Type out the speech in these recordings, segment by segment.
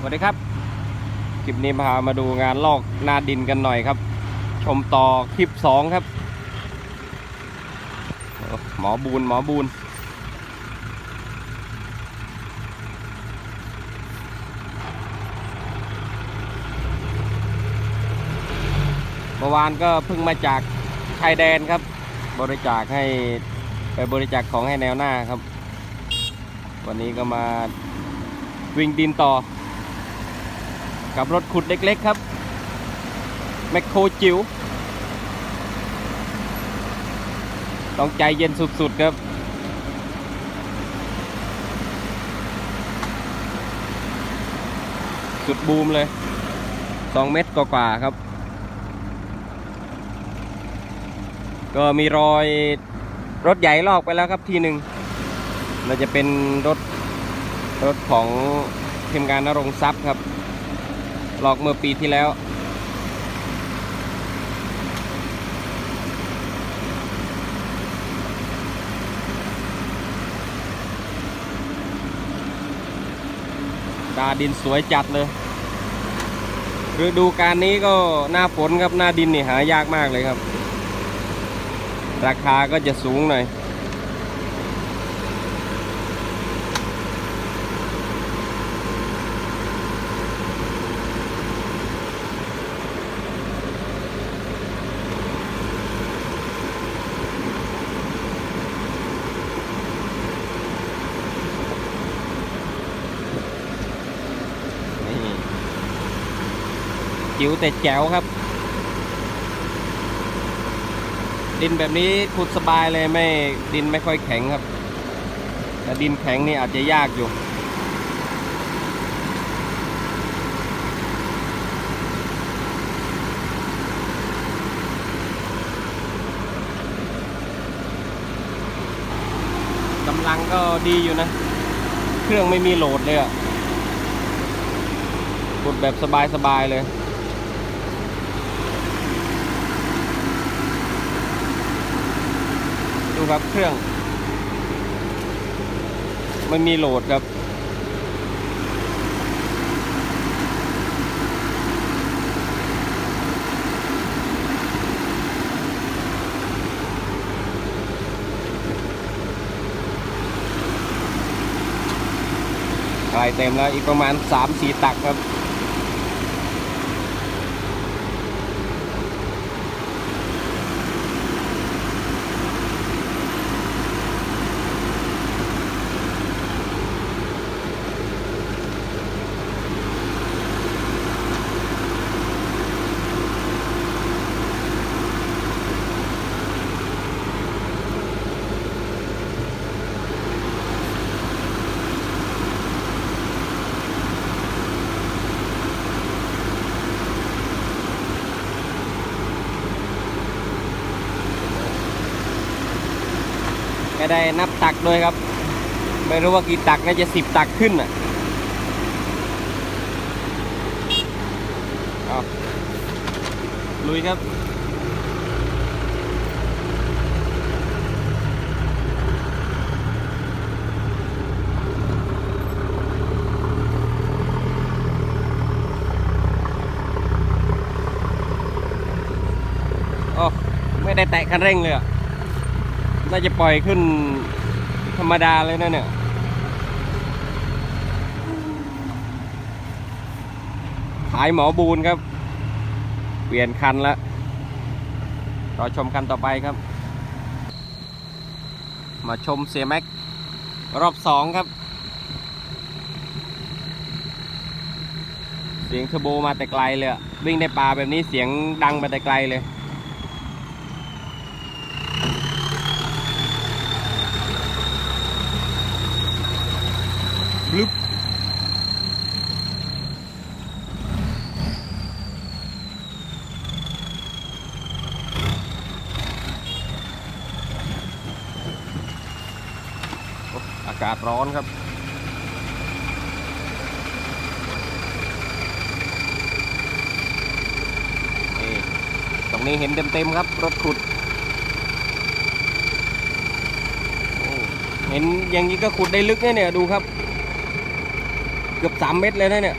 สวัสดีครับคลิปนี้พามาดูงานลอกนาดินกันหน่อยครับ ชมต่อคลิปสองครับ หมอบูนหมอบูนเมื่อวานก็เพิ่งมาจากชายแดนครับ บริจาคให้ไปบริจาคของให้แนวหน้าครับ วันนี้ก็มาวิ่งดินต่อ กับรถขุดเล็กๆครับ แมคโครจิ๋วต้องใจเย็นสุดๆครับ สุดบูมเลย 2 เมตรกว่าๆครับ ก็มีรอยรถใหญ่ลอกไปแล้วครับทีหนึ่งเราจะเป็นรถรถของทีมงานนรงทรัพย์ครับ หลอกเมื่อปีที่แล้ว ดาดินสวยจัดเลยฤดูการนี้ก็หน้าฝนครับหน้าดินนี่หายากมากเลยครับ ราคาก็จะสูงหน่อย วแต่แจ๋วครับ ดินแบบนี้ขุดสบายเลยไม่ดินไม่ค่อยแข็งครับ แต่ดินแข็งนี่อาจจะยากอยู่กำลังก็ดีอยู่นะ เครื่องไม่มีโหลดเลยอะกดแบบสบายๆเลย ครับเครื่องไม่มีโหลดครับกลายเต็มแล้วอีกประมาณ 3-4 ตักครับ ไม่ได้นับตักด้วยครับ ไม่รู้ว่ากี่ตักน่าจะสิบตักขึ้นอะเอาลุยครับโอ้ไม่ได้แตะคันเร่งเลยอะ น่าจะปล่อยขึ้นธรรมดาเลยนะเนี่ย ขายหมอบูนครับ เปลี่ยนคันแล้วรอชมคันต่อไปครับ มาชมเสียแม็กรอบสองครับ เสียงเทอร์โบมาแต่ไกลเลย วิ่งในป่าแบบนี้เสียงดังมาแต่ไกลเลย บลึบโอ้อากาศ ร้อนครับ นี่ ตรงนี้เห็นเต็มๆครับ รถขุด เห็นอย่างนี้ก็ขุดได้ลึกนะเนี่ยดูครับ เกือบสามเมตรเลยนะเนี่ย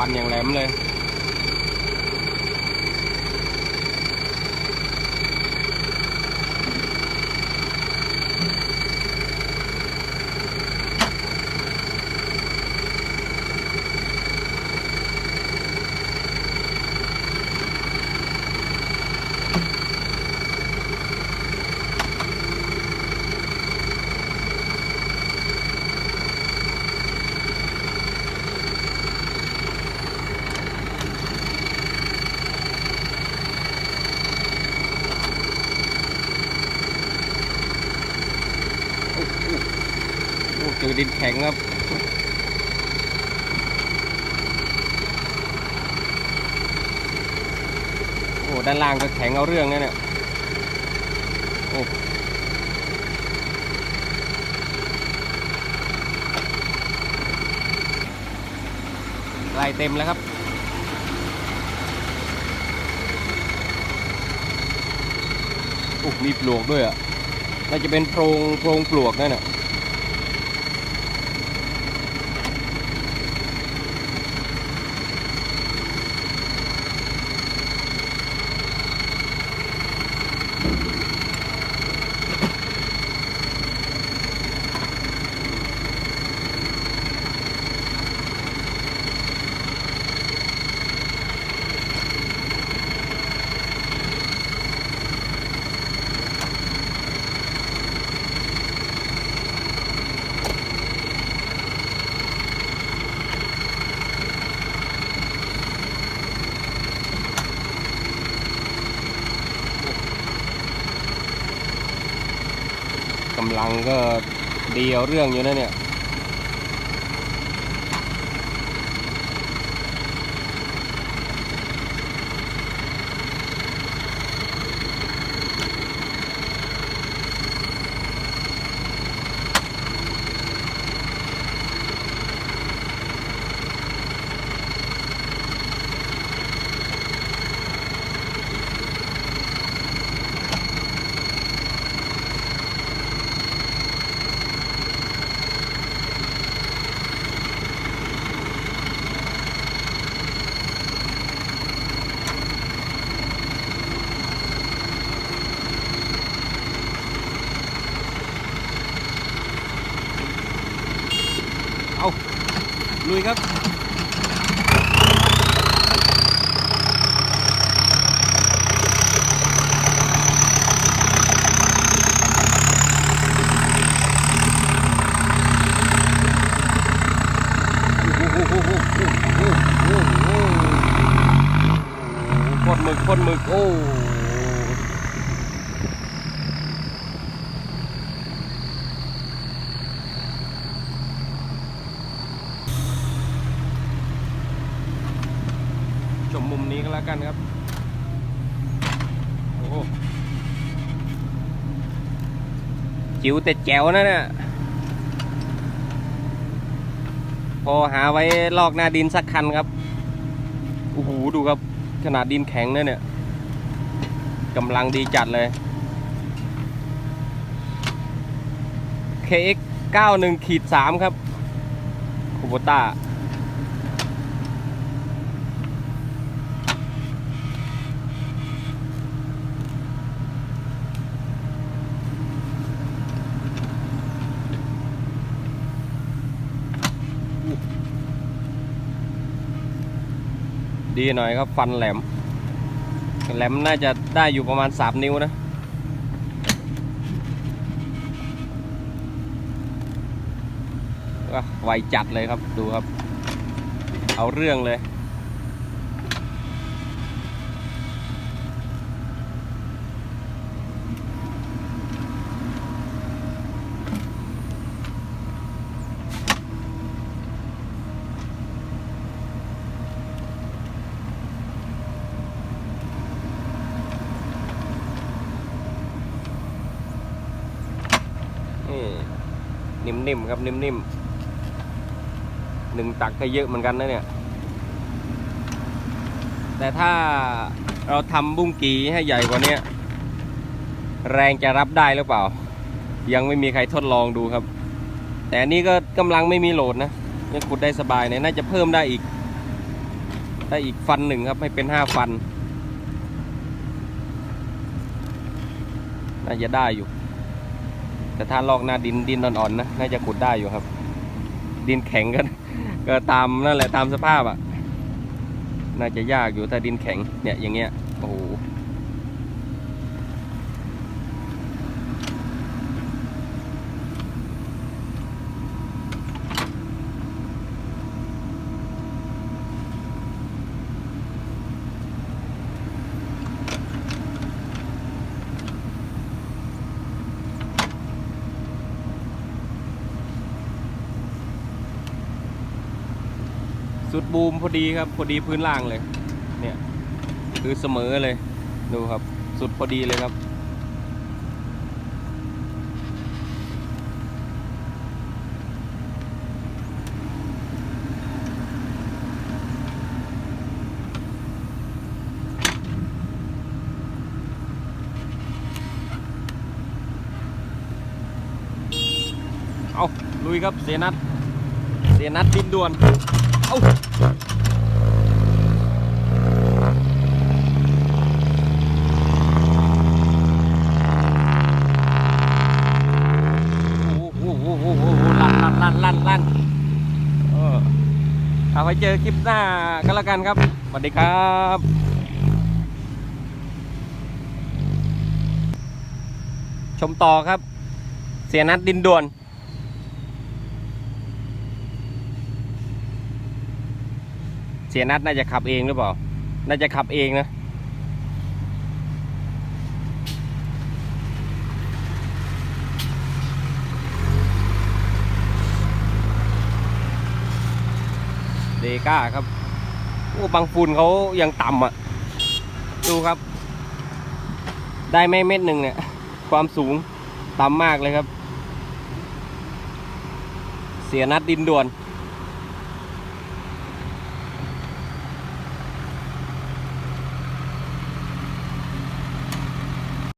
ฟันอย่างแหลมเลย จอดินแข็งครับโอ้ด้านล่างก็แข็งเอาเรื่องนะเนี่ยโอ้ลายเต็มแล้วครับโอ้มีปลวกด้วยอะน่าจะเป็นโพรงโพรงปลวกนั่นน่ะ กำลังก็ดีเอาเรื่องอยู่นะเนี่ย ลุยครับพ่นหมึกพ่นหมึกโอ้ ชมมุมนี้ก็แล้วกันครับ โอ้โห จิ๋วแต่แจ๋วนะเนี่ยพอหาไว้ลอกหน้าดินสักคันครับโอ้โหดูครับ ขนาดดินแข็งเนี่ยเนี่ยกำลังดีจัดเลย KX 91ขีด3ครับคูโบต้า ดีหน่อยครับ ฟันแหลม แหลมน่าจะได้อยู่ประมาณ 3 นิ้วนะก็ไวจัดเลยครับดูครับ เอาเรื่องเลย นี่นิ่มๆครับนิ่มๆหนึ่งตักก็เยอะเหมือนกันนะเนี่ย แต่ถ้าเราทำบุ้งกีให้ใหญ่กว่านี้แรงจะรับได้หรือเปล่า ยังไม่มีใครทดลองดูครับ แต่อันนี้ก็กำลังไม่มีโหลดนะยังขุดได้สบายเนี่ยน่าจะเพิ่มได้อีก ได้อีกฟันหนึ่งครับให้เป็นห้าฟัน น่าจะได้อยู่ แต่ถ้าลอกหน้าดินดินอ่อนๆนะน่าจะขุดได้อยู่ครับ ดินแข็งกันก็ตามนั่นแหละตามสภาพอะ่ะ น่าจะยากอยู่ถ้าดินแข็งเนี่ยอย่างเงี้ยโอ้โห สุด บูมพอดีครับ พอดีพื้นล่างเลย เนี่ย คือเสมอเลย ดูครับ สุดพอดีเลยครับ เอาลุยครับเสียนัด เสียนัดดินด่วน เอาโอ้โหโอ้โหโอ้โหลั่นลั่นลั่นลั่นลั่นเออเอาไว้เจอคลิปหน้าก็แล้วกันครับ สวัสดีครับชมต่อครับ เสียนัดดินด่วน เสียนัดน่าจะขับเองหรือเปล่า น่าจะขับเองนะ เดก้าครับ โอ้บางฝุ่นเขายังต่ำอะ ดูครับ ได้ไม่เม็ดหนึ่งเนี่ย ความสูงต่ำมากเลยครับ เสียนัดดินด่วน